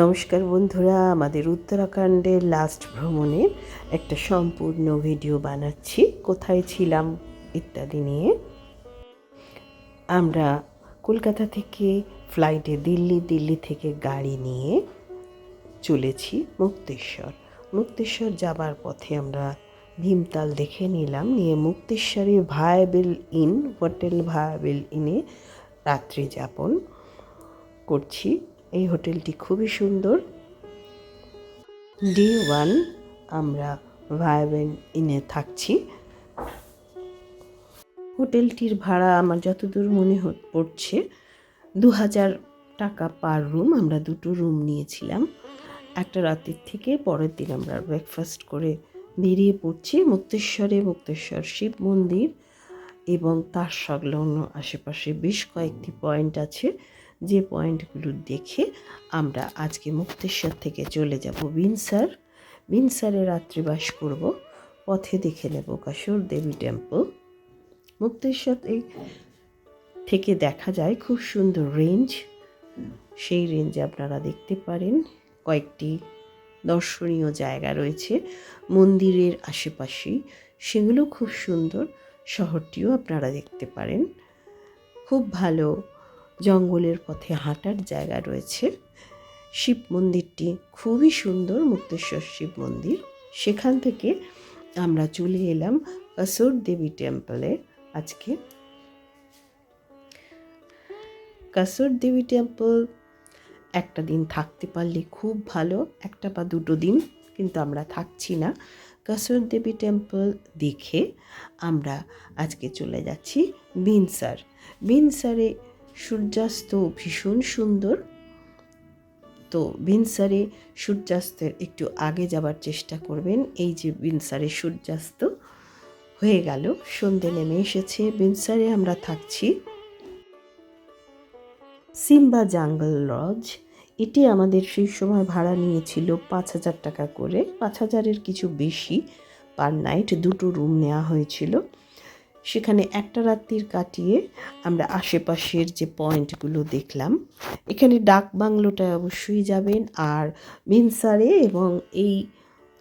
নমস্কার বন্ধুরা, আমাদের উত্তরাখণ্ডের লাস্ট ভ্রমণের একটা সম্পূর্ণ ভিডিও বানাচ্ছি। কোথায় ছিলাম ইত্যাদি নিয়ে। আমরা কলকাতা থেকে ফ্লাইটে দিল্লি দিল্লি থেকে গাড়ি নিয়ে চলেছি মুক্তেশ্বর। মুক্তেশ্বর যাবার পথে আমরা ভীমতাল দেখে নিলাম, নিয়ে মুক্তেশ্বরে ভায়াবেল ইন হোটেল ভায়াবেল ইনে রাত্রি যাপন করছি। এই হোটেলটি খুবই সুন্দর। ডে ওয়ান আমরা ভায়াবেন ইনে থাকছি। হোটেলটির ভাড়া আমার যতদূর মনে পড়ছে দু হাজার টাকা পার রুম আমরা দুটো রুম নিয়েছিলাম। একটা রাতের থেকে পরের দিন আমরা ব্রেকফাস্ট করে বেরিয়ে পড়ছি মুক্তেশ্বরে, মুক্তেশ্বর শিব মন্দির এবং তার সংলগ্ন আশেপাশে বেশ কয়েকটি পয়েন্ট আছে। যে পয়েন্টগুলো দেখে আমরা আজকে মুক্তেশ্বর থেকে চলে যাব বিনসার। বিনসারে রাত্রিবাস করব। পথে দেখে নেব কাশুর দেবী টেম্পল। মুক্তেশ্বর থেকে দেখা যায় খুব সুন্দর রেঞ্জ। সেই রেঞ্জে আপনারা দেখতে পারেন কয়েকটি দর্শনীয় জায়গা রয়েছে। মন্দিরের আশেপাশেই সেগুলো খুব সুন্দর। শহরটিও আপনারা দেখতে পারেন। খুব ভালো জঙ্গলের পথে হাঁটার জায়গা রয়েছে। শিব মন্দিরটি খুবই সুন্দর, মুক্তেশ্বর শিব মন্দির। সেখান থেকে আমরা চলে এলাম কাসুর দেবী টেম্পলে। আজকে কাসুর দেবী টেম্পল একটা দিন থাকতে পারলে খুব ভালো, একটা বা দুটো দিন কিন্তু আমরা থাকছি না। কাসুর দেবী টেম্পল দেখে আমরা আজকে চলে যাচ্ছি বিনসার। বিনসারে সূর্যাস্ত ভীষণ সুন্দর। তো বিনসারে সূর্যাস্তের একটু আগে যাবার চেষ্টা করবেন। এই যে বিনসারে সূর্যাস্ত হয়ে গেল, সন্ধে নেমে এসেছে। বিনসারে আমরা থাকছি সিম্বা জাঙ্গল লজ। এটি আমাদের সেই সময় ভাড়া নিয়েছিল পাঁচ হাজার টাকা করে। পাঁচ হাজারের কিছু বেশি পার নাইট দুটো রুম নেওয়া হয়েছিল। সেখানে একটা রাত্রির কাটিয়ে আমরা আশেপাশের যে পয়েন্টগুলো দেখলাম, এখানে ডাক বাংলোটায় অবশ্যই যাবেন। আর মিনসারে এবং এই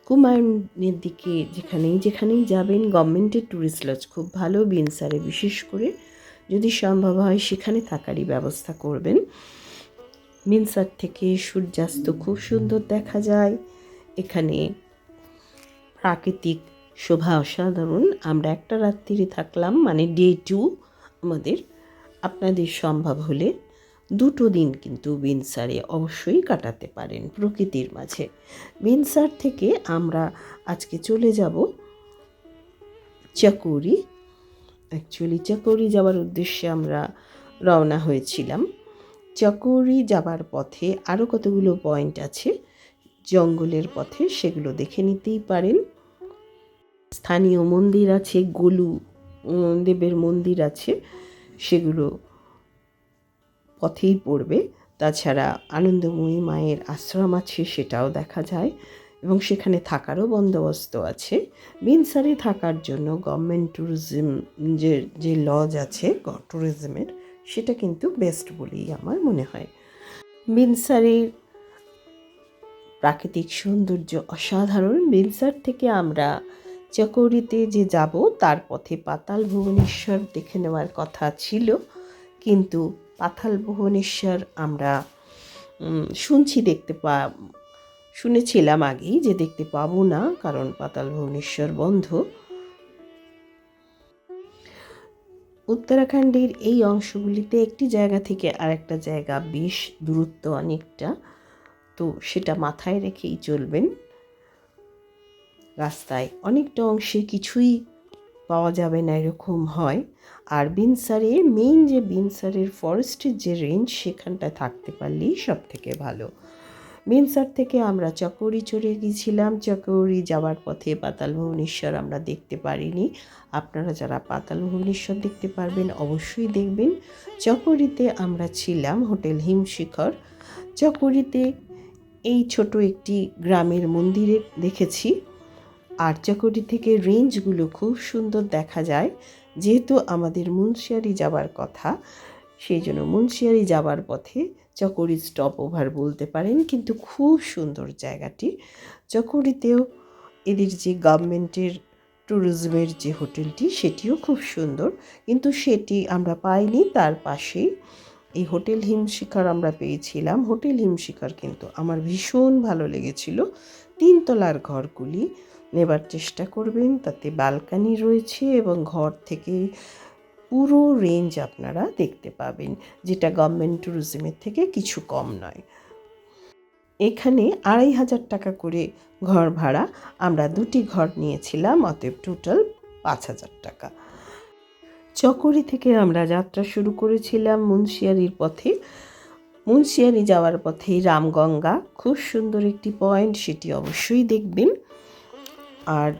কুমায়ুনের দিকে যেখানেই যেখানেই যাবেন, গভর্নমেন্টের ট্যুরিস্ট লজ খুব ভালো। বিনসারে বিশেষ করে যদি সম্ভব হয় সেখানে থাকারই ব্যবস্থা করবেন। মিনসার থেকে সূর্যাস্ত খুব সুন্দর দেখা যায়। এখানে প্রাকৃতিক শোভা, অসাধারণ। আমরা একটা রাত্রি থাকলাম মানে ডে টু আমাদের। আপনাদের সম্ভব হলে দুটো দিন কিন্তু বিনসারে অবশ্যই কাটাতে পারেন প্রকৃতির মাঝে। বিনসার থেকে আমরা আজকে চলে যাব চকৌরি। অ্যাকচুয়ালি চকৌরি যাওয়ার উদ্দেশ্যে আমরা রওনা হয়েছিলাম। চকৌরি যাবার পথে আরও কতগুলো পয়েন্ট আছে? জঙ্গলের পথে সেগুলো দেখে নিতেই পারেন। স্থানীয় মন্দির আছে, গোলু দেবের মন্দির আছে, সেগুলো পথেই পড়বে। তাছাড়া আনন্দময়ী মায়ের আশ্রম আছে, সেটাও দেখা যায়। এবং সেখানে থাকারও বন্দোবস্ত আছে। বিনসারে থাকার জন্য গভর্নমেন্ট ট্যুরিজম যে যে লজ আছে ট্যুরিজমের সেটা কিন্তু বেস্ট বলেই আমার মনে হয়। বিনসারের প্রাকৃতিক সৌন্দর্য অসাধারণ। বিনসার থেকে আমরা চকৌরিতে যে যাব, তার পথে পাতাল ভুবনেশ্বর দেখে নেওয়ার কথা ছিল। কিন্তু পাতাল ভুবনেশ্বর আমরা শুনছি দেখতে পা, শুনেছিলাম আগেই যে দেখতে পাবো না, কারণ পাতাল ভুবনেশ্বর বন্ধ। উত্তরাখণ্ডের এই অংশগুলিতে একটি জায়গা থেকে আরেকটা জায়গা বেশ দূরত্ব অনেকটা, তো সেটা মাথায় রেখেই চলবেন। রাস্তায়। অনেকটা অংশে কিছুই পাওয়া যাবে না এরকম হয়। আর বিনসারে মেইন যে বিনসারের ফরেস্টের যে রেঞ্জ সেখানটায় থাকতে পারলেই সব থেকে ভালো বিনসার থেকে আমরা চকৌরি চড়ে গিয়েছিলাম চকৌরি যাওয়ার পথে পাতাল ভুবনেশ্বর আমরা দেখতে পারিনি। আপনারা যারা পাতাল ভুবনেশ্বর দেখতে পারবেন, অবশ্যই দেখবেন। চকরিতে আমরা ছিলাম হোটেল হিমশিখর। চকরিতে এই ছোট একটি গ্রামের মন্দিরে দেখেছি। আর চকরি থেকে রেঞ্জগুলো খুব সুন্দর দেখা যায়, যেহেতু আমাদের মুন্সিয়ারি যাবার কথা, সেই জন্য মুন্সিয়ারি যাবার পথে চকরি স্টপ ওভার বলতে পারেন, কিন্তু খুব সুন্দর জায়গাটি। চকরিতেও এদের যে গভর্নমেন্টের ট্যুরিজমের যে হোটেলটি, সেটিও খুব সুন্দর, কিন্তু সেটি আমরা পাইনি, তার পাশেই এই হোটেল হিমশিখার আমরা পেয়েছিলাম। হোটেল হিমশিখার কিন্তু আমার ভীষণ ভালো লেগেছিল। তিনতলার ঘরগুলি নেবার চেষ্টা করবেন। তাতে বালকানি রয়েছে এবং ঘর থেকে পুরো রেঞ্জ আপনারা দেখতে পাবেন, যেটা গভর্নমেন্ট ট্যুরিজমের থেকে কিছু কম নয়। এখানে আড়াই হাজার টাকা করে ঘর ভাড়া, আমরা দুটি ঘর নিয়েছিলাম, অতএব টোটাল পাঁচ হাজার টাকা। চকরি থেকে আমরা যাত্রা শুরু করেছিলাম মুন্সিয়ারির পথে। মুন্সিয়ারি যাওয়ার পথেই রামগঙ্গা, খুব সুন্দর একটি পয়েন্ট সেটি অবশ্যই দেখবেন। আর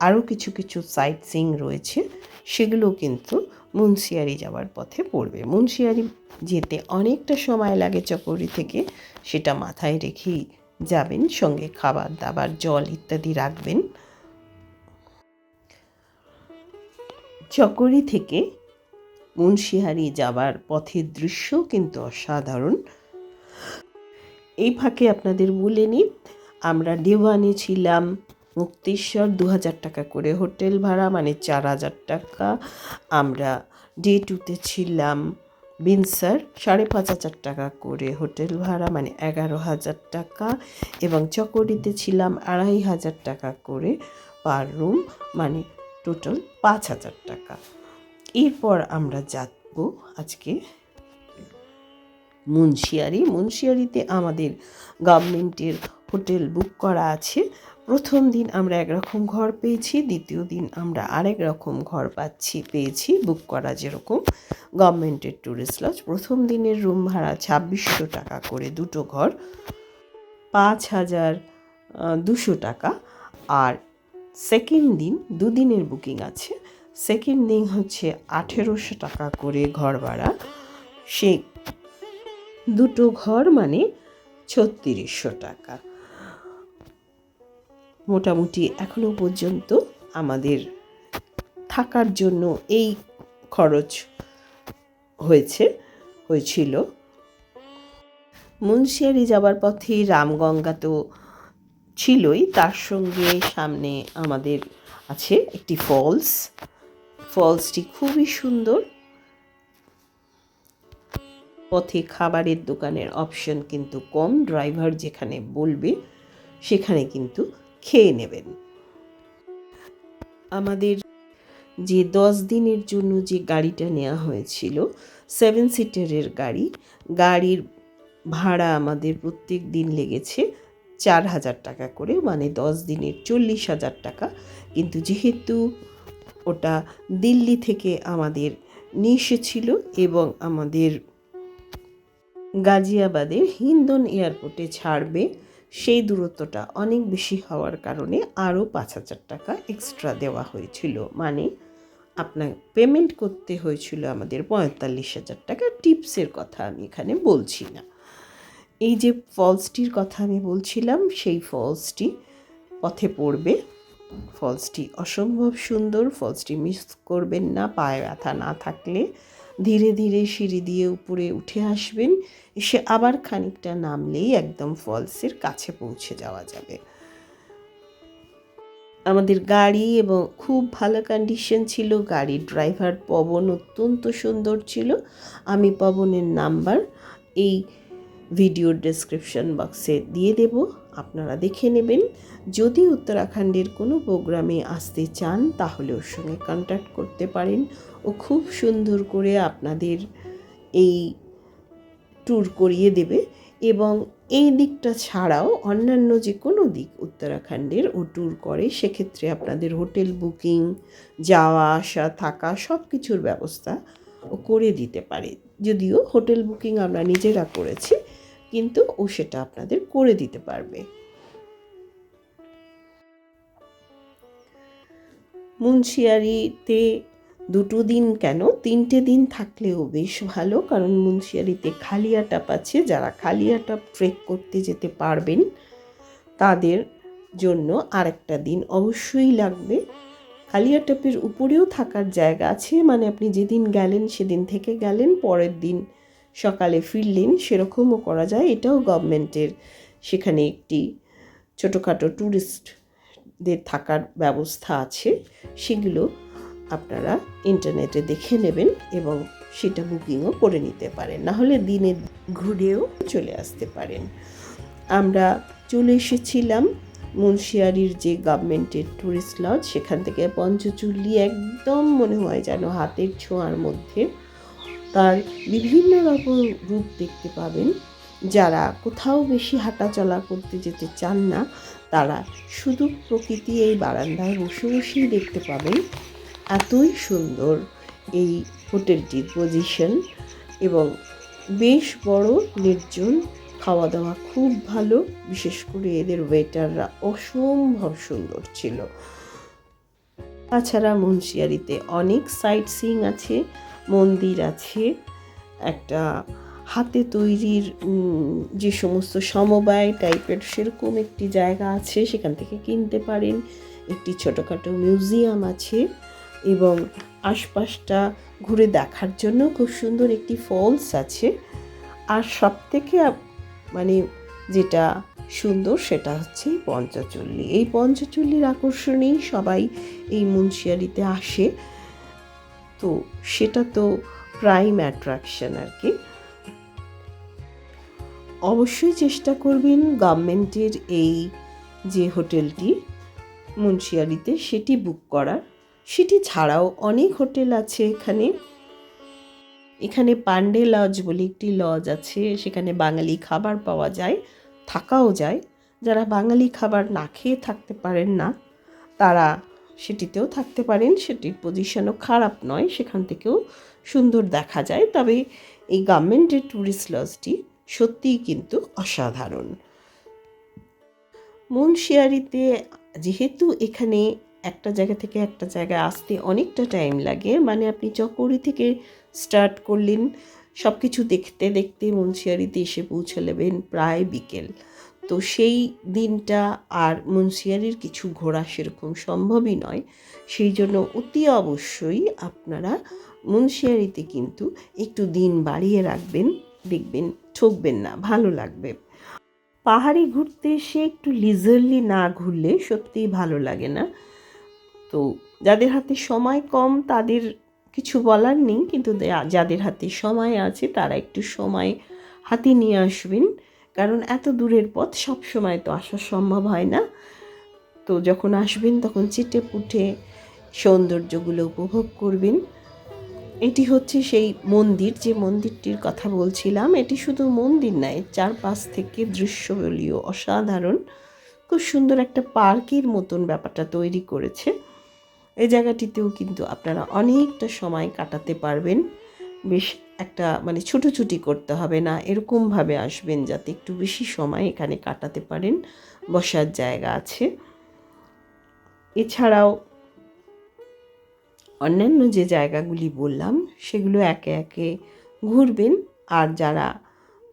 আরও কিছু কিছু সাইট সিং রয়েছে, সেগুলো কিন্তু মুন্সিয়ারি যাওয়ার পথে পড়বে। মুন্সিয়ারি যেতে অনেকটা সময় লাগে চকরি থেকে, সেটা মাথায় রেখেই যাবেন, সঙ্গে খাবার দাবার, জল ইত্যাদি রাখবেন। চকরি থেকে মুন্সিহারি যাবার পথের দৃশ্য কিন্তু অসাধারণ। এই ফাঁকে আপনাদের বলে নিই, আমরা দেওয়ানে ছিলাম মুক্তেশ্বর দু হাজার টাকা করে হোটেল ভাড়া মানে চার হাজার টাকা। আমরা ডে টুতে ছিলাম। বিনসার সাড়ে পাঁচ হাজার টাকা করে হোটেল ভাড়া মানে এগারো হাজার টাকা। এবং চকরিতে ছিলাম আড়াই হাজার টাকা করে পার রুম মানে টোটাল পাঁচ হাজার টাকা। এরপর আমরা যাব আজকে মুন্সিয়ারি। মুন্সিয়ারিতে আমাদের গভর্নমেন্টের হোটেল বুক করা আছে। প্রথম দিন আমরা একরকম ঘর পেয়েছি, দ্বিতীয় দিন আমরা আরেক রকম ঘর পাচ্ছি, পেয়েছি বুক করা যেরকম। গভর্নমেন্টের ট্যুরিস্ট লজ প্রথম দিনের রুম ভাড়া ছাব্বিশশো টাকা করে দুটো ঘর, পাঁচ হাজার দুশো টাকা। আর সেকেন্ড দিন দুদিনের বুকিং আছে সেকেন্ড দিন হচ্ছে আঠেরোশো টাকা করে ঘর ভাড়া। সে দুটো ঘর মানে ছত্রিশশো টাকা। মোটামুটি এখনও পর্যন্ত আমাদের থাকার জন্য এই খরচ হয়েছে, হয়েছিল। মুন্সিয়ারি যাবার পথে রামগঙ্গা তো ছিলই, তার সঙ্গে সামনে আমাদের আছে একটি ফলস। ফলসটি খুবই সুন্দর। পথে খাবারের দোকানের অপশন কিন্তু কম, ড্রাইভার যেখানে বলবে সেখানে কিন্তু খেয়ে নেবেন। আমাদের যে দশ দিনের জন্য যে গাড়িটা নেওয়া হয়েছিল সেভেন সিটারের গাড়ি, গাড়ির ভাড়া আমাদের প্রত্যেক দিন লেগেছে চার হাজার টাকা করে মানে দশ দিনের চল্লিশ হাজার টাকা। কিন্তু যেহেতু ওটা দিল্লি থেকে আমাদের নিয়ে এসেছিল এবং আমাদের গাজিয়াবাদের হিন্দন এয়ারপোর্টে ছাড়বে সেই দূরত্বটা অনেক বেশি হওয়ার কারণে আরও পাঁচ হাজার টাকা এক্সট্রা দেওয়া হয়েছিল। মানে আপনার পেমেন্ট করতে হয়েছিল আমাদের পঁয়তাল্লিশ হাজার টাকা টিপসের কথা আমি এখানে বলছি না। এই যে ফলসটির কথা আমি বলছিলাম, সেই ফলসটি পথে পড়বে। ফলসটি অসম্ভব সুন্দর ফলসটি মিস করবেন না, পায়ে ব্যথা না থাকলে। ধীরে ধীরে সিঁড়ি দিয়ে উপরে উঠে আসবেন। এসে আবার খানিকটা নামলেই একদম ফলসের কাছে পৌঁছে যাওয়া যাবে। আমাদের গাড়ি এবং খুব ভালো কন্ডিশন ছিল। গাড়ির ড্রাইভার পবন অত্যন্ত সুন্দর ছিল। আমি পবনের নাম্বার এই ভিডিওর ডেসক্রিপশন বক্সে দিয়ে দেব। আপনারা দেখে নেবেন। যদি উত্তরাখণ্ডের কোনো প্রোগ্রামে আসতে চান, তাহলে ওর সঙ্গে কন্ট্যাক্ট করতে পারেন। ও খুব সুন্দর করে আপনাদের এই ট্যুর করিয়ে দেবে এবং এই দিকটা ছাড়াও অন্যান্য যে কোনো দিক উত্তরাখণ্ডের ও ট্যুর করে, সেক্ষেত্রে আপনাদের হোটেল বুকিং যাওয়া আসা, থাকা সব কিছুর ব্যবস্থা ও করে দিতে পারে। যদিও হোটেল বুকিং আমরা নিজেরা করেছি, কিন্তু ও সেটা আপনাদের করে দিতে পারবে। মুন্সিয়ারিতে দুটো দিন কেন? তিনটে দিন থাকলেও বেশ ভালো, কারণ মুন্সিয়ারিতে খালিয়াটাপ আছে। যারা খালিয়াটাপ ট্রেক করতে যেতে পারবেন, তাদের জন্য আরেকটা দিন অবশ্যই লাগবে। খালিয়াটাপের উপরেও থাকার জায়গা আছে মানে আপনি যেদিন গেলেন সেদিন থেকে গেলেন, পরের দিন সকালে ফিরলেন, সেরকমও করা যায়। এটাও গভর্নমেন্টের সেখানে একটি ছোটোখাটো ট্যুরিস্টদের থাকার ব্যবস্থা আছে। সেগুলো আপনারা ইন্টারনেটে দেখে নেবেন এবং সেটা বুকিংও করে নিতে পারেন। না হলে দিনে ঘুরেও চলে আসতে পারেন। আমরা চলে এসেছিলাম মুন্সিয়ারির যে গভর্নমেন্টের ট্যুরিস্ট লজ সেখান থেকে পঞ্চচুল্লি একদম মনে হয় যেন হাতের ছোঁয়ার মধ্যে। তার বিভিন্ন রকম রূপ দেখতে পাবেন। যারা কোথাও বেশি হাঁটাচলা করতে যেতে চান না, তারা শুধু প্রকৃতি এই বারান্দায় বসে বসেই দেখতে পাবেন। এতই সুন্দর এই হোটেলটির পজিশন এবং বেশ বড় নির্জন খাওয়া দাওয়া খুব ভালো, বিশেষ করে এদের ওয়েটাররা অসম্ভব সুন্দর ছিল। তাছাড়া মুন্সিয়ারিতে অনেক সাইট সিইং আছে, মন্দির আছে, একটা হাতে তৈরির যে সমস্ত সমবায় টাইপের সেরকম একটি জায়গা আছে, সেখান থেকে কিনতে পারেন। একটি ছোটোখাটো মিউজিয়াম আছে। এবং আশপাশটা ঘুরে দেখার জন্য খুব সুন্দর একটি ফলস আছে। আর সব থেকে মানে যেটা সুন্দর সেটা হচ্ছে এই পঞ্চচল্লি। এই পঞ্চচল্লির আকর্ষণেই সবাই এই মুন্সিয়ারিতে আসে। তো সেটা তো প্রাইম অ্যাট্রাকশন আর কি। অবশ্যই চেষ্টা করবেন গভর্নমেন্টের এই যে হোটেলটি মুন্সিয়ারিতে সেটি বুক করার। সেটি ছাড়াও অনেক হোটেল আছে এখানে। এখানে পান্ডে লজ বলে একটি লজ আছে, সেখানে বাঙালি খাবার পাওয়া যায়, থাকাও যায়। যারা বাঙালি খাবার না খেয়ে থাকতে পারেন না, তারা সেটিতেও থাকতে পারেন, সেটির পজিশনও খারাপ নয়, সেখান থেকেও সুন্দর দেখা যায়। তবে এই গভর্নমেন্টের ট্যুরিস্ট লজটি সত্যিই কিন্তু অসাধারণ। মুন্সিয়ারিতে যেহেতু এখানে একটা জায়গা থেকে একটা জায়গায় আসতে অনেকটা টাইম লাগে। মানে আপনি চকরি থেকে স্টার্ট করলেন সব কিছু দেখতে দেখতে মুন্সিয়ারিতে এসে পৌঁছে পৌঁছালেবেন প্রায় বিকেল। তো সেই দিনটা আর মুন্সিয়ারির কিছু ঘোরা সেরকম সম্ভবই নয়। সেই জন্য অতি অবশ্যই আপনারা মুন্সিয়ারিতে কিন্তু একটু দিন বাড়িয়ে রাখবেন, দেখবেন, ঠকবেন না, ভালো লাগবে। পাহাড়ে ঘুরতে এসে একটু লিজারলি না ঘুরলে সত্যিই ভালো লাগে না। তো যাদের হাতে সময় কম, তাদের কিছু বলার নেই, কিন্তু যাদের হাতে সময় আছে, তারা একটু সময় হাতে নিয়ে আসবেন। কারণ এত দূরের পথ, সব সময় তো আসা সম্ভব হয় না। তো যখন আসবেন, তখন চেটে পুটে সৌন্দর্যগুলো উপভোগ করবেন। এটি হচ্ছে সেই মন্দির, যে মন্দিরটির কথা বলছিলাম। এটি শুধু মন্দির নয়, চারপাশ থেকে দৃশ্যবলীয় অসাধারণ। খুব সুন্দর একটা পার্কের মতন ব্যাপারটা তৈরি করেছে। এই জায়গাটিতেও কিন্তু আপনারা অনেকটা সময় কাটাতে পারবেন। বেশ একটা মানে ছুটোছুটি করতে হবে না, এরকমভাবে আসবেন যাতে একটু বেশি সময় এখানে কাটাতে পারেন, বসার জায়গা আছে। এছাড়াও অন্যান্য যে জায়গাগুলি বললাম, সেগুলো একে একে ঘুরবেন। আর যারা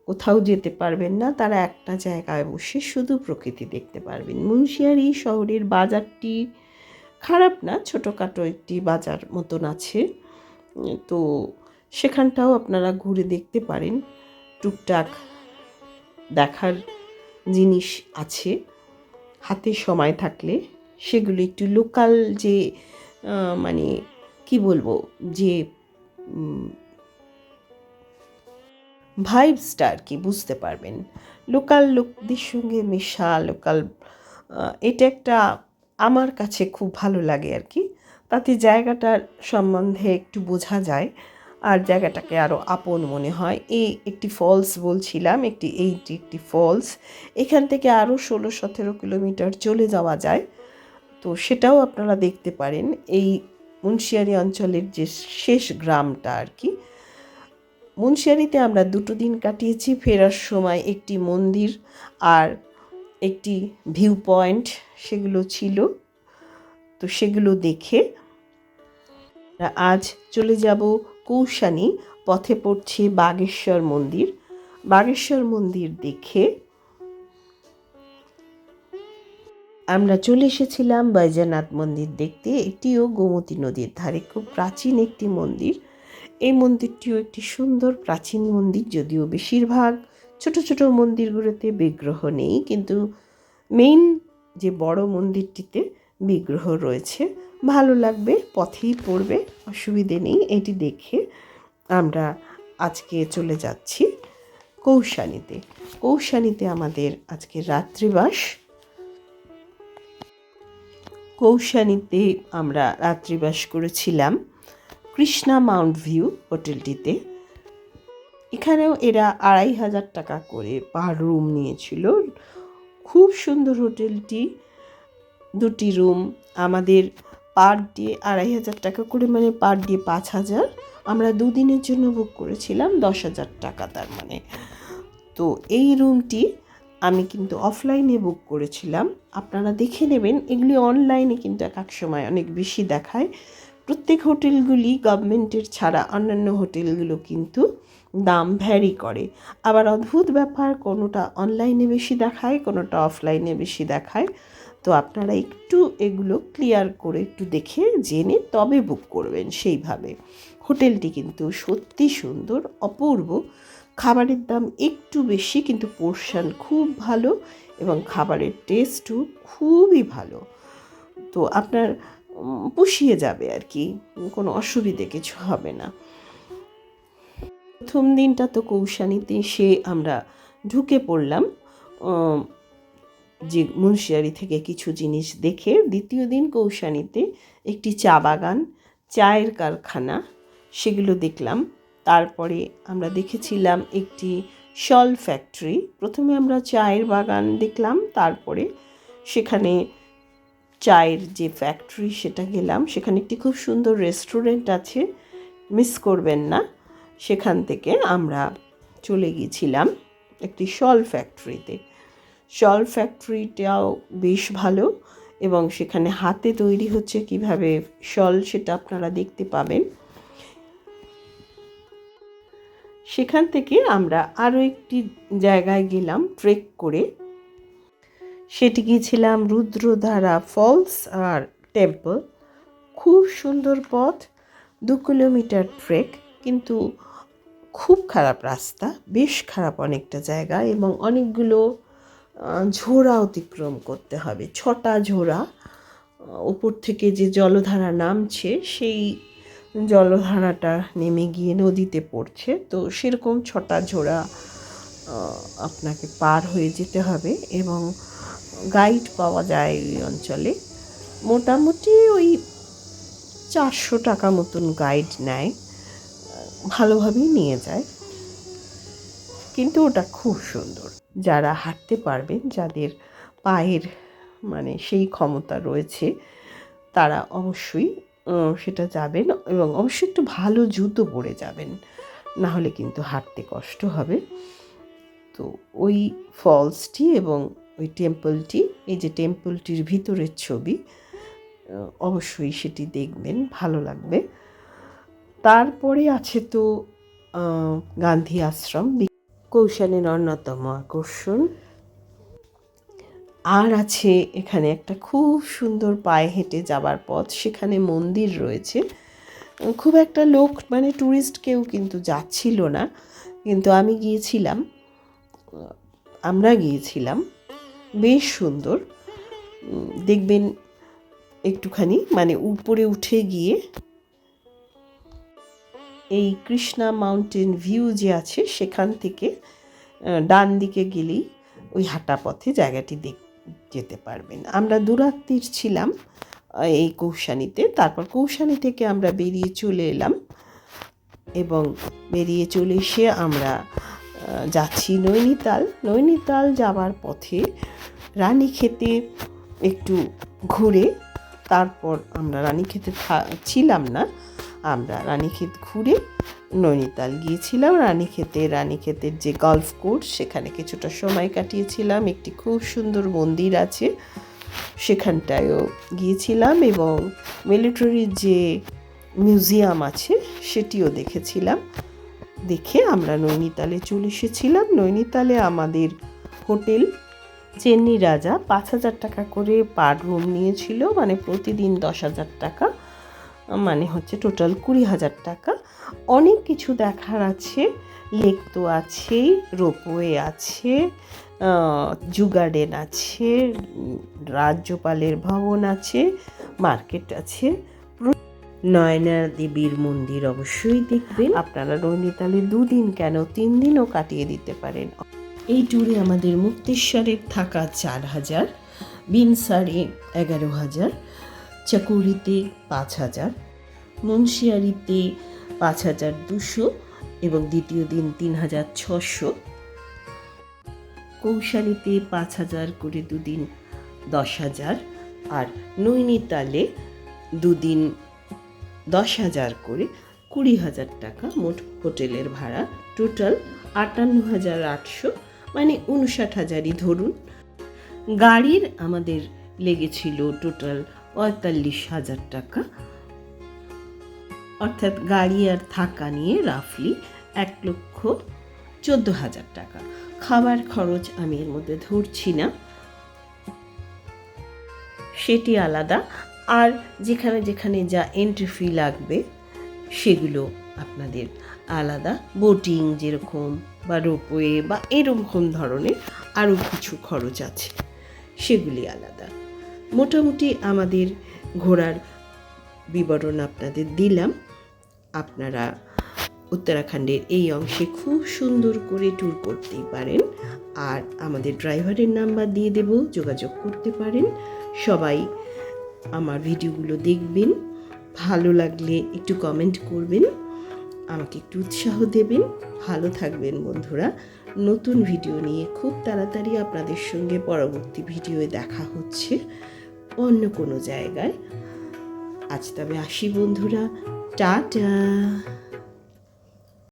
কোথাও যেতে পারবেন না, তারা একটা জায়গায় বসে শুধু প্রকৃতি দেখতে পারবেন। মুন্সিয়ারি শহরের বাজারটি খারাপ না, ছোটোখাটো একটি বাজার মতন আছে। তো সেখানটাও আপনারা ঘুরে দেখতে পারেন। টুকটাক দেখার জিনিস আছে। হাতে সময় থাকলে সেগুলো একটু লোকাল যে মানে কি বলব, যে ভাইবসটা আর কি বুঝতে পারবেন। লোকাল লোকদের সঙ্গে মেশা লোকাল এটা একটা আমার কাছে খুব ভালো লাগে আর কি তাতে জায়গাটার সম্বন্ধে একটু বোঝা যায় আর জায়গাটাকে আরও আপন মনে হয়। এই একটি ফলস বলছিলাম, একটি এইটি একটি ফলস এখান থেকে আরও ষোলো, সতেরো কিলোমিটার চলে যাওয়া যায়। তো সেটাও আপনারা দেখতে পারেন। এই মুন্সিয়ারি অঞ্চলের যে শেষ গ্রামটা আর কি মুন্সিয়ারিতে আমরা দুটো দিন কাটিয়েছি। ফেরার সময় একটি মন্দির আর একটি ভিউ পয়েন্ট সেগুলো ছিল। তো সেগুলো দেখে আজ চলে যাব কৌশানি পথে পড়ছে বাগেশ্বর মন্দির। বাগেশ্বর মন্দির দেখে আমরা চলে এসেছিলাম বৈজনাথ মন্দির দেখতে। এটিও গোমতী নদীর ধারে, খুব প্রাচীন একটি মন্দির। এই মন্দিরটিও একটি সুন্দর প্রাচীন মন্দির, যদিও বেশিরভাগ ছোট ছোট মন্দিরগুলোতে বিগ্রহ নেই, কিন্তু মেইন যে বড় মন্দিরটিতে বিগ্রহ রয়েছে, ভালো লাগবে, পথেই পড়বে, অসুবিধে নেই, এটি দেখে আমরা আজকে চলে যাচ্ছি কৌশানীতে। কৌশানীতে আমাদের আজকে রাত্রিবাস। কৌশানীতে আমরা রাত্রিবাস করেছিলাম কৃষ্ণা মাউন্ট ভিউ হোটেলটিতে। এখানেও এরা আড়াই হাজার টাকা করে পার রুম নিয়েছিল। খুব সুন্দর হোটেলটি। দুটি রুম আমাদের পার ডে আড়াই হাজার টাকা করে মানে পার ডে পাঁচ হাজার। আমরা দুদিনের জন্য বুক করেছিলাম দশ হাজার টাকা তার মানে। তো এই রুমটি আমি কিন্তু অফলাইনে বুক করেছিলাম। আপনারা দেখে নেবেন, এগুলি অনলাইনে কিন্তু এক এক সময় অনেক বেশি দেখায়। প্রত্যেক হোটেলগুলি গভর্নমেন্টের ছাড়া অন্যান্য হোটেলগুলো কিন্তু দাম ভ্যারি করে। আবার অদ্ভুত ব্যাপার, কোনোটা অনলাইনে বেশি দেখায়, কোনোটা অফলাইনে বেশি দেখায়। তো আপনারা একটু এগুলো ক্লিয়ার করে একটু দেখে জেনে তবে বুক করবেন সেইভাবে। হোটেলটি কিন্তু সত্যি সুন্দর, অপূর্ব। খাবারের দাম একটু বেশি, কিন্তু পোর্শন খুব ভালো এবং খাবারের টেস্টও খুবই ভালো। তো আপনার পুষিয়ে যাবে আর কি, কোনো অসুবিধে কিছু হবে না। প্রথম দিনটা তো কৌশানীতে সে আমরা ঢুকে পড়লাম যে মুন্সিয়ারি থেকে কিছু জিনিস দেখে দ্বিতীয় দিন কৌশানীতে একটি চা বাগান, চায়ের কারখানা, সেগুলো দেখলাম। তারপরে আমরা দেখেছিলাম একটি শল ফ্যাক্টরি, প্রথমে আমরা চায়ের বাগান দেখলাম, তারপরে সেখানে চায়ের যে ফ্যাক্টরি সেটা গেলাম, সেখানে একটি খুব সুন্দর রেস্টুরেন্ট আছে, মিস করবেন না। সেখান থেকে আমরা চলে গিয়েছিলাম একটি শল ফ্যাক্টরিতে। শল ফ্যাক্টরিটাও বেশ ভালো এবং সেখানে হাতে তৈরি হচ্ছে কীভাবে শল সেটা আপনারা দেখতে পাবেন। সেখান থেকে আমরা আরও একটি জায়গায় গেলাম ট্রেক করে। সেটি গিয়েছিলাম রুদ্রধারা ফলস আর টেম্পল। খুব সুন্দর পথ, দু কিলোমিটার ট্রেক, কিন্তু খুব খারাপ রাস্তা, বেশ খারাপ অনেকটা জায়গা এবং অনেকগুলো ঝোড়া অতিক্রম করতে হবে। ছটা ঝোড়া উপর থেকে যে জলধারা নামছে, সেই জলধারাটা নেমে গিয়ে নদীতে পড়ছে। তো সেরকম ছটা ঝোড়া আপনাকে পার হয়ে যেতে হবে এবং গাইড পাওয়া যায় ওই অঞ্চলে। মোটামুটি ওই চারশো টাকা মতন গাইড নেয়। ভালোভাবেই নিয়ে যায়। কিন্তু ওটা খুব সুন্দর। যারা হাঁটতে পারবেন, যাদের পায়ের মানে সেই ক্ষমতা রয়েছে, তারা অবশ্যই সেটা যাবেন এবং অবশ্যই একটু ভালো জুতো পরে যাবেন। না হলে কিন্তু হাঁটতে কষ্ট হবে। তো ওই ফলসটি এবং ওই টেম্পলটি, এই যে টেম্পলটির ভিতরের ছবি অবশ্যই সেটি দেখবেন, ভালো লাগবে। তারপরে আছে তো গান্ধী আশ্রম, কৌশানের অন্যতম আকর্ষণ। আর আছে এখানে একটা খুব সুন্দর পায়ে হেঁটে যাবার পথ, সেখানে মন্দির রয়েছে। খুব একটা লোক মানে ট্যুরিস্ট কেউ কিন্তু যাচ্ছিল না, কিন্তু আমি গিয়েছিলাম, আমরা গিয়েছিলাম, বেশ সুন্দর। দেখবেন একটুখানি মানে উপরে উঠে গিয়ে এই কৃষ্ণা মাউন্টেন ভিউ যে আছে, সেখান থেকে ডান দিকে গেলেই ওই হাঁটা পথে জায়গাটি দেখ, যেতে পারবেন। আমরা দুরাত্রির ছিলাম এই কৌশানিতে। তারপর কৌশানি থেকে আমরা বেরিয়ে চলে এলাম এবং বেরিয়ে চলে এসে আমরা যাচ্ছি নৈনিতাল। নৈনিতাল যাওয়ার পথে রানী রানীক্ষেতে একটু ঘুরে, তারপর আমরা রানীক্ষেতে থা- ছিলাম না। আমরা রানীক্ষেত ঘুরে নৈনিতাল গিয়েছিলাম। রানীক্ষেতে, রানীক্ষেতের যে গলফ কোর্স সেখানে কিছুটা সময় কাটিয়েছিলাম। একটি খুব সুন্দর মন্দির আছে, সেখানটায়ও গিয়েছিলাম এবং মিলিটারির যে মিউজিয়াম আছে, সেটিও দেখেছিলাম। দেখে আমরা নৈনিতালে চলে এসেছিলাম। নৈনিতালে আমাদের হোটেল চেন্নি রাজা পাঁচ হাজার টাকা করে পার রুম নিয়েছিল মানে প্রতিদিন দশ হাজার টাকা। মানে হচ্ছে টোটাল কুড়ি হাজার টাকা। অনেক কিছু দেখার আছে, লেক তো আছেই রোপওয়ে আছে জু গার্ডেন আছে, রাজ্যপালের ভবন আছে, মার্কেট আছে। প্র- নয়না দেবীর মন্দির অবশ্যই দেখবেন। আপনারা নৈনিতালে দুদিন কেন তিন দিনও কাটিয়ে দিতে পারেন। এই ট্যুরে আমাদের মুক্তেশ্বরের থাকা চার হাজার, বিনসারে এগারো হাজার চাকুরিতে পাঁচ হাজার, মুন্সিয়ারিতে পাঁচ হাজার দুশো এবং দ্বিতীয় দিন তিন হাজার ছশো। কৌশালীতে পাঁচ হাজার করে দুদিন দশ হাজার আর নৈনিতালে দুদিন দশ হাজার করে কুড়ি হাজার টাকা মোট হোটেলের ভাড়া। টোটাল আটান্ন হাজার আটশো মানে উনষাট হাজারই ধরুন। গাড়ির আমাদের লেগেছিল টোটাল পঁয়তাল্লিশ হাজার টাকা। অর্থাৎ গাড়ি আর থাকা নিয়ে রাফলি এক লক্ষ চোদ্দ হাজার টাকা। খাবার খরচ আমি এর মধ্যে ধরছি না। সেটি আলাদা। আর যেখানে যেখানে যা এন্ট্রি ফি লাগবে, সেগুলো আপনাদের আলাদা। বোটিং যেরকম বা রোপওয়ে বা এরকম ধরনের আরও কিছু খরচ আছে, সেগুলি আলাদা। মোটামুটি আমাদের ঘোরার বিবরণ আপনাদের দিলাম। আপনারা উত্তরাখণ্ডের এই অংশে খুব সুন্দর করে ট্যুর করতেই পারেন। আর আমাদের ড্রাইভারের নাম্বার দিয়ে দেব, যোগাযোগ করতে পারেন। সবাই আমার ভিডিওগুলো দেখবেন। ভালো লাগলে একটু কমেন্ট করবেন। আমাকে একটু উৎসাহ দেবেন। ভালো থাকবেন বন্ধুরা। নতুন ভিডিও নিয়ে খুব তাড়াতাড়ি আপনাদের সঙ্গে পরবর্তী ভিডিওয়ে দেখা হচ্ছে। অন্য কোনো জায়গায়। আজ তবে আসি বন্ধুরা। টাটা।